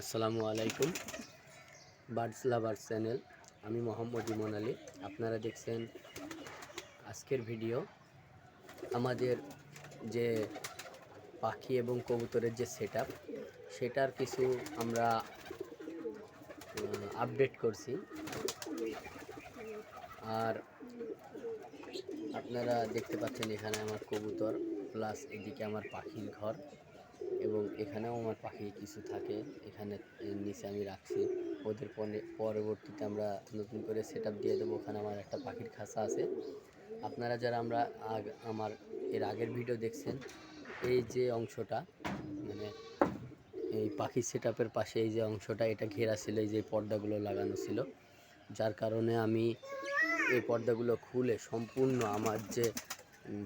আসসালামু আলাইকুম, birds lovers channel. আমি মোহাম্মদ ইমন আলী। আপনারা দেখছেন আজকের ভিডিও। আমাদের যে পাখি এবং কবুতরের যে সেট সেটার কিছু আমরা আপডেট করছি। আর আপনারা দেখতে পাচ্ছেন এখানে আমার কবুতর প্লাস এদিকে আমার পাখির ঘর। এখানেও আমার পাখি কিছু থাকে, এখানে নিচে আমি রাখছি। ওদের পরে- পরবর্তীতে আমরা নতুন করে সেট দিয়ে দেবো, ওখানে আমার একটা পাখির খাঁচা আছে। আপনারা যারা আমরা আগ, আমার এর আগের ভিডিও দেখছেন, এই যে অংশটা মানে এই পাখির সেট পাশে এই যে অংশটা, এটা ঘেরা ছিল, এই যে পর্দাগুলো লাগানো ছিল। যার কারণে আমি এই পর্দাগুলো খুলে সম্পূর্ণ আমার যে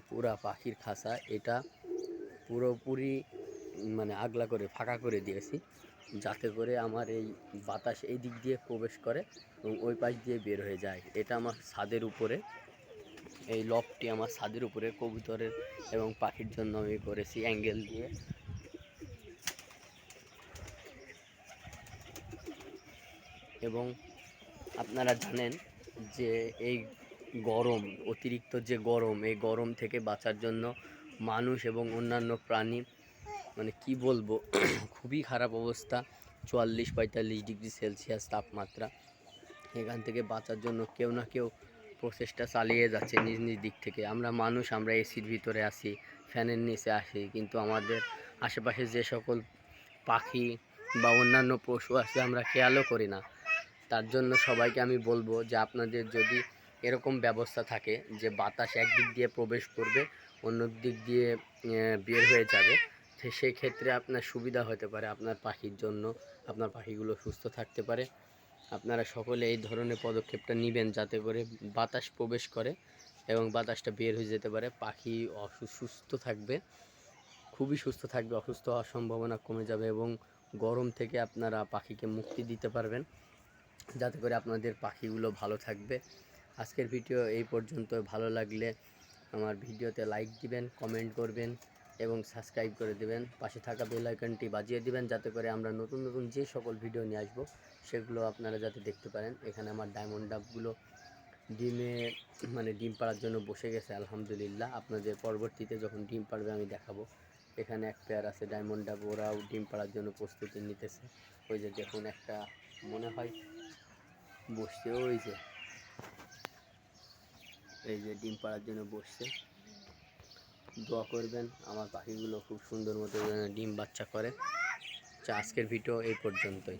পুরা পাখির খাঁচা, এটা পুরোপুরি মানে আগলা করে, ফাঁকা করে দিয়েছি, যাতে করে আমার এই বাতাস এই দিক দিয়ে প্রবেশ করে এবং ওই পাশ দিয়ে বের হয়ে যায়। এটা আমার ছাদের উপরে, এই লফটি আমার ছাদের উপরে কবুতরের এবং পাখির জন্য আমি করেছি অ্যাঙ্গেল দিয়ে। এবং আপনারা জানেন যে এই গরম, অতিরিক্ত যে গরম, এই গরম থেকে বাঁচার জন্য মানুষ এবং অন্যান্য প্রাণী মানে কি বলব, খুবই খারাপ অবস্থা। চুয়াল্লিশ পঁয়তাল্লিশ ডিগ্রি সেলসিয়াস তাপমাত্রা। এখান থেকে বাঁচার জন্য কেউ না কেউ প্রচেষ্টা চালিয়ে যাচ্ছে নিজ নিজ দিক থেকে। আমরা মানুষ, আমরা এসির ভিতরে আসি ফ্যানের নিচে আসি কিন্তু আমাদের আশেপাশে যে সকল পাখি বা অন্যান্য পশু আছে, আমরা খেয়ালও করি না। তার জন্য সবাইকে আমি বলব যে, আপনাদের যদি এরকম ব্যবস্থা থাকে যে, বাতাস একদিক দিয়ে প্রবেশ করবে অন্য দিক দিয়ে বের হয়ে যাবে সেই ক্ষেত্রে আপনার সুবিধা হতে পারে আপনার পাখির জন্য। আপনার পাখিগুলো সুস্থ থাকতে পারে। আপনারা সকলে এই ধরনের পদক্ষেপটা নেবেন যাতে করে বাতাস প্রবেশ করে এবং বাতাসটা বের হয়ে যেতে পারে। পাখি অসু- সুস্থ থাকবে। খুবই সুস্থ থাকবে, অসুস্থ হওয়ার সম্ভাবনা কমে যাবে এবং গরম থেকে আপনারা পাখিকে মুক্তি দিতে পারবেন। যাতে করে আপনাদের পাখিগুলো ভালো থাকবে। আজকের ভিডিও এই পর্যন্ত ভালো লাগলে আমার ভিডিওতে লাইক দিবেন, কমেন্ট করবেন। এবং সাবস্ক্রাইব করে দেবেন, পাশে থাকা বেল আইকনটি বাজিয়ে দিবেন, যাতে করে আমরা নতুন নতুন যে সকল ভিডিও নিয়ে আসব, সেগুলো আপনারা যাতে দেখতে পারেন। এখানে আমার ডায়মন্ড ডাবগুলো ডিমে মানে ডিম পাড়ার জন্য বসে গেছে, আলহামদুলিল্লাহ। আপনাদের পরবর্তীতে যখন ডিম পাড়বে, আমি দেখাবো। এখানে এক পেয়ার আছে ডায়মন্ড ডাব ওরাও ডিম পাড়ার জন্য প্রস্তুতি নিতেছে। ওই যে দেখুন, একটা মনে হয় বসছে, ওই যে। এই যে ডিম পাড়ার জন্য বসছে। দোয়া করবেন। আমার পাখিগুলো খুব সুন্দর মতো ডিম বাচ্চা করে। আচ্ছা আজকের ভিডিও এই পর্যন্তই।